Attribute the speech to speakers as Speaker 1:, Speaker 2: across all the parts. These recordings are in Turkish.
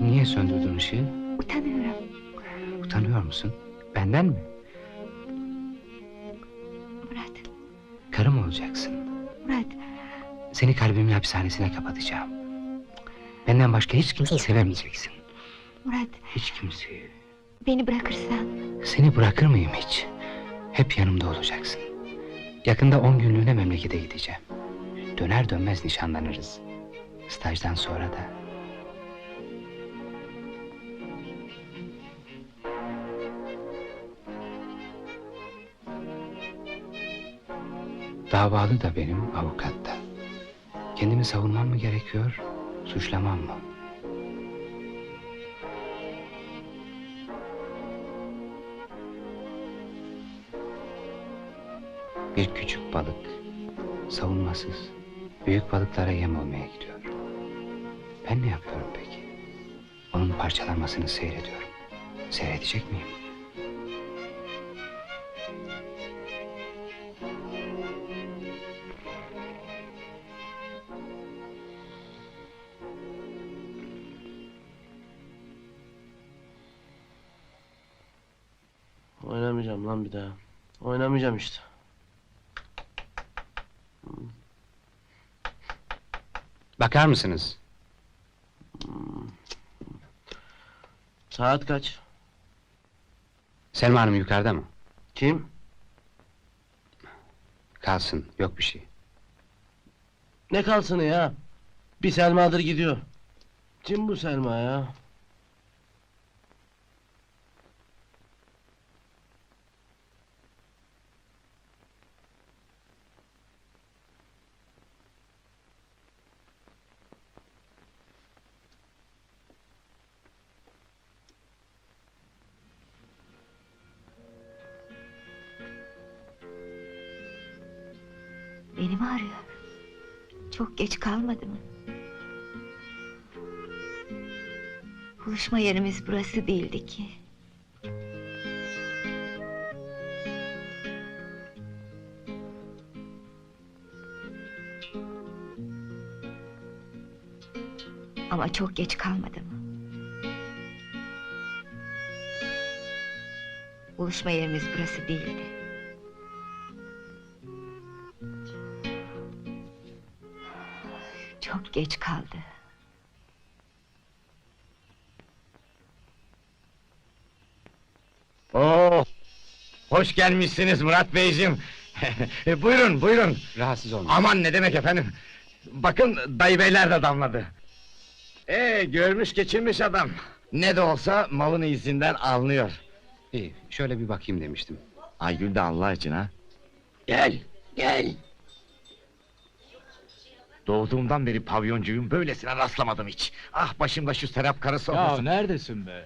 Speaker 1: Niye söndürdün ışığı?
Speaker 2: Utanıyorum.
Speaker 1: Utanıyor musun? Benden mi?
Speaker 2: Murat,
Speaker 1: Karım olacaksın.
Speaker 2: Murat.
Speaker 1: Seni kalbimin hapishanesine kapatacağım. Benden başka hiç kimseyi sevemeyeceksin.
Speaker 2: Murat,
Speaker 1: Hiç kimseyi.
Speaker 2: beni bırakırsan
Speaker 1: Seni bırakır mıyım hiç? Hep yanımda olacaksın. Yakında on günlüğüne memlekete gideceğim. Döner dönmez nişanlanırız. Stajdan sonra da. Davalı da benim, avukat da. Kendimi savunmam mı gerekiyor, suçlamam mı? Bir küçük balık, savunmasız, büyük balıklara yem olmaya gidiyor. Ben ne yapıyorum peki? Onun parçalanmasını seyrediyorum. Seyredecek miyim?
Speaker 3: Oynamayacağım lan bir daha. Oynamayacağım işte.
Speaker 1: Bakar mısınız?
Speaker 3: Saat kaç?
Speaker 1: Selma Hanım yukarıda mı?
Speaker 3: Kim?
Speaker 1: Kalsın, yok bir şey.
Speaker 3: Ne kalsın ya? Bir Selma'dır gidiyor. Kim bu Selma ya?
Speaker 2: Beni mi arıyor? Çok geç kalmadı mı? Buluşma yerimiz burası değildi ki. Ama çok geç kalmadı mı? Buluşma yerimiz burası değildi. Çok geç kaldı.
Speaker 4: Oo, hoş gelmişsiniz Murat Beyciğim. buyurun, buyurun.
Speaker 1: Rahatsız olma.
Speaker 4: Aman ne demek efendim. Bakın dayı beyler de damladı. Ee, görmüş geçirmiş adam. Ne de olsa malın izinden alınıyor.
Speaker 1: İyi, şöyle bir bakayım demiştim.
Speaker 4: Aygül de Allah için ha.
Speaker 5: Gel, gel.
Speaker 4: Doğduğumdan beri pavyoncuyum, böylesine rastlamadım hiç. Ah başımda şu serap karısı
Speaker 6: Ya
Speaker 4: olmasın.
Speaker 6: neredesin be?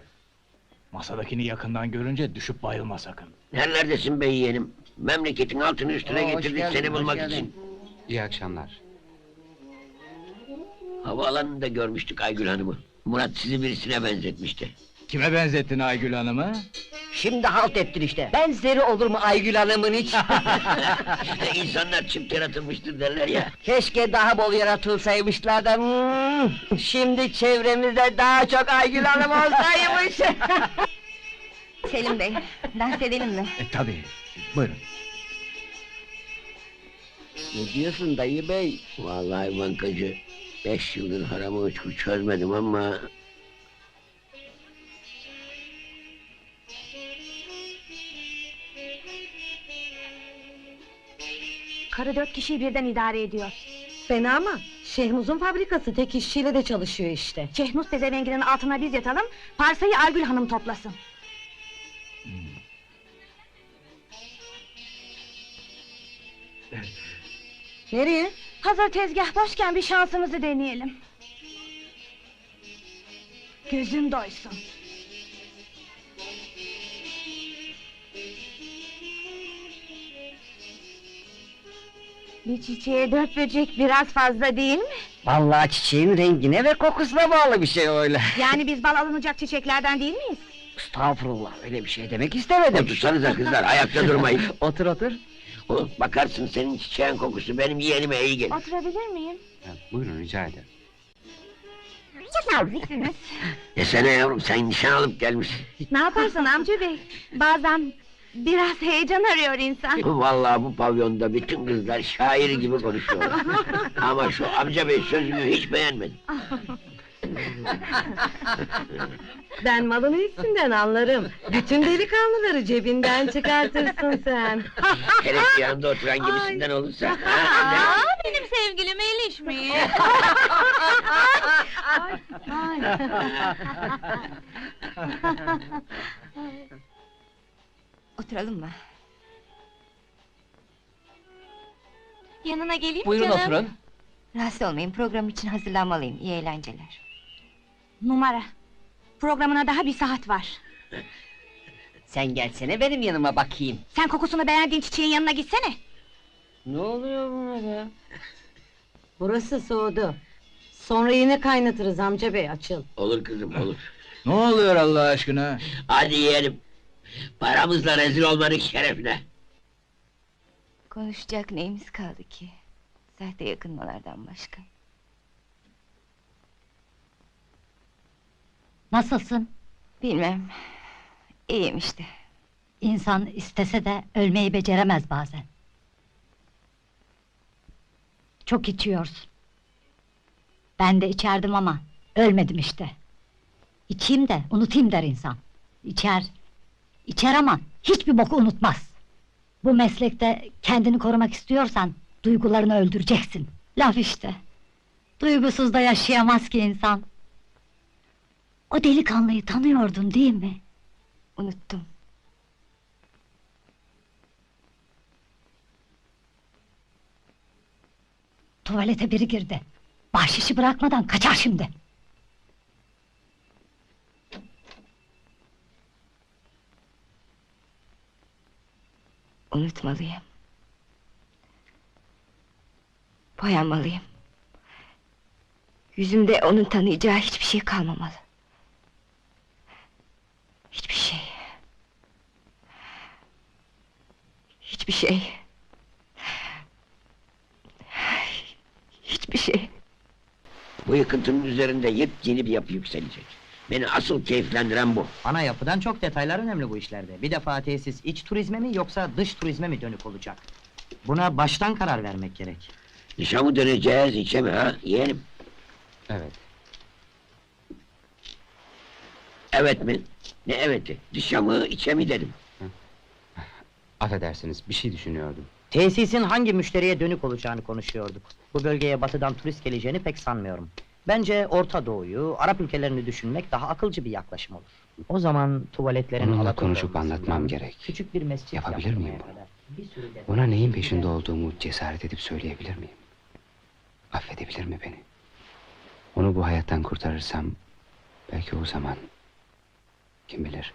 Speaker 6: Masadakini yakından görünce düşüp bayılma sakın.
Speaker 5: Nerelerdesin be yeğenim? Memleketin altını üstüne getirdik seni bulmak için.
Speaker 1: İyi akşamlar.
Speaker 5: Havaalanında görmüştük Aygül Hanım'ı. Murat sizi birisine benzetmişti.
Speaker 6: Kime benzettin Aygül Hanım'ı?
Speaker 7: Şimdi halt ettin işte. Benzeri olur mu Aygül Hanım'ın hiç?
Speaker 5: İnsanlar çift yaratılmıştır derler ya.
Speaker 7: Keşke daha bol yaratılsaymışlar da... hmm, Şimdi çevremizde daha çok Aygül Hanım olsaymış.
Speaker 2: Selim Bey, dans edelim mi?
Speaker 6: E tabii. Buyurun.
Speaker 5: Ne diyorsun dayı bey? Vallahi bankacı. Beş yıldır haramı uçku çözmedim ama...
Speaker 8: Karı dört kişiyi birden idare ediyor.
Speaker 7: Fena mı? Şehmuz'un fabrikası tek işçiyle de çalışıyor işte.
Speaker 8: Şehnuz pezevenginin altına biz yatalım, parsayı Aygül Hanım toplasın.
Speaker 7: Nereye?
Speaker 8: Hazır tezgah boşken bir şansımızı deneyelim. Gözün doysun. Bir çiçeğe dört böcek biraz fazla değil mi?
Speaker 7: Vallahi çiçeğin rengine ve kokusuna bağlı bir şey öyle.
Speaker 8: Yani biz bal alınacak çiçeklerden değil miyiz?
Speaker 7: Estağfurullah öyle bir şey demek istemedim.
Speaker 5: Otursanıza kızlar ayakta durmayın.
Speaker 7: otur otur.
Speaker 5: Oh, Bakarsın senin çiçeğin kokusu benim yeğenime iyi gelir.
Speaker 8: Oturabilir miyim?
Speaker 1: Ha, buyurun rica ederim.
Speaker 2: naziksiniz.
Speaker 5: Desene yavrum sen nişan alıp gelmişsin.
Speaker 2: ne yaparsın amca bey? Bazen biraz heyecan arıyor insan.
Speaker 5: Vallahi bu pavyonda bütün kızlar şair gibi konuşuyorlar. Ama şu amca bey sözünü hiç beğenmedim.
Speaker 7: Ben malın üstünden anlarım. Bütün delikanlıları cebinden çıkartırsın sen.
Speaker 5: Hele ki yanında oturan gibisinden olursa. ha, ne?
Speaker 2: Aa, benim sevgilim ilişmiyor. Oturalım mı? Yanına geleyim
Speaker 3: Buyurun
Speaker 2: canım.
Speaker 3: oturun.
Speaker 2: Rahatsız olmayın, program için hazırlanmalıyım. İyi eğlenceler.
Speaker 8: Numara. Programına daha bir saat var.
Speaker 7: Sen gelsene benim yanıma bakayım.
Speaker 8: Sen kokusunu beğendiğin çiçeğin yanına gitsene.
Speaker 7: Ne oluyor buna be? Burası soğudu. Sonra yine kaynatırız amca bey açıl.
Speaker 5: Olur kızım olur.
Speaker 6: Ne oluyor Allah aşkına?
Speaker 5: Hadi yiyelim. Paramızla rezil olmanın şerefine.
Speaker 2: Konuşacak neyimiz kaldı ki? Sahte yakınmalardan başka.
Speaker 9: Nasılsın?
Speaker 2: Bilmem. İyiyim işte.
Speaker 9: İnsan istese de ölmeyi beceremez bazen. Çok içiyorsun. Ben de içerdim ama ölmedim işte. İçeyim de unutayım der insan. İçer, içer ama hiçbir boku unutmaz. Bu meslekte kendini korumak istiyorsan duygularını öldüreceksin. Laf işte. Duygusuz da yaşayamaz ki insan. O delikanlıyı tanıyordun değil mi?
Speaker 2: Unuttum.
Speaker 9: Tuvalete biri girdi. Bahşişi bırakmadan kaçar şimdi.
Speaker 2: Unutmalıyım. Boyanmalıyım. Yüzümde onun tanıyacağı hiçbir şey kalmamalı. Hiçbir şey. Hiçbir şey. Hiçbir şey.
Speaker 5: Bu yıkıntının üzerinde yepyeni bir yapı yükselecek. Beni asıl keyiflendiren bu.
Speaker 10: Ana yapıdan çok detaylar önemli bu işlerde. Bir defa tesis iç turizme mi yoksa dış turizme mi dönük olacak? Buna baştan karar vermek gerek.
Speaker 5: Dışa mı döneceğiz, içe mi ha? Yeğenim.
Speaker 1: Evet.
Speaker 5: Evet mi? Ne eveti? Dışa mı, içe mi dedim.
Speaker 1: Affedersiniz bir şey düşünüyordum.
Speaker 10: Tesisin hangi müşteriye dönük olacağını konuşuyorduk. Bu bölgeye batıdan turist geleceğini pek sanmıyorum. Bence Orta Doğu'yu, Arap ülkelerini düşünmek daha akılcı bir yaklaşım olur. O zaman tuvaletlerin
Speaker 1: Onunla konuşup anlatmam gerek.
Speaker 10: Küçük bir mescit
Speaker 1: Yapabilir miyim bunu? Ona neyin peşinde olduğumu cesaret edip söyleyebilir miyim? Affedebilir mi beni? Onu bu hayattan kurtarırsam belki o zaman kim bilir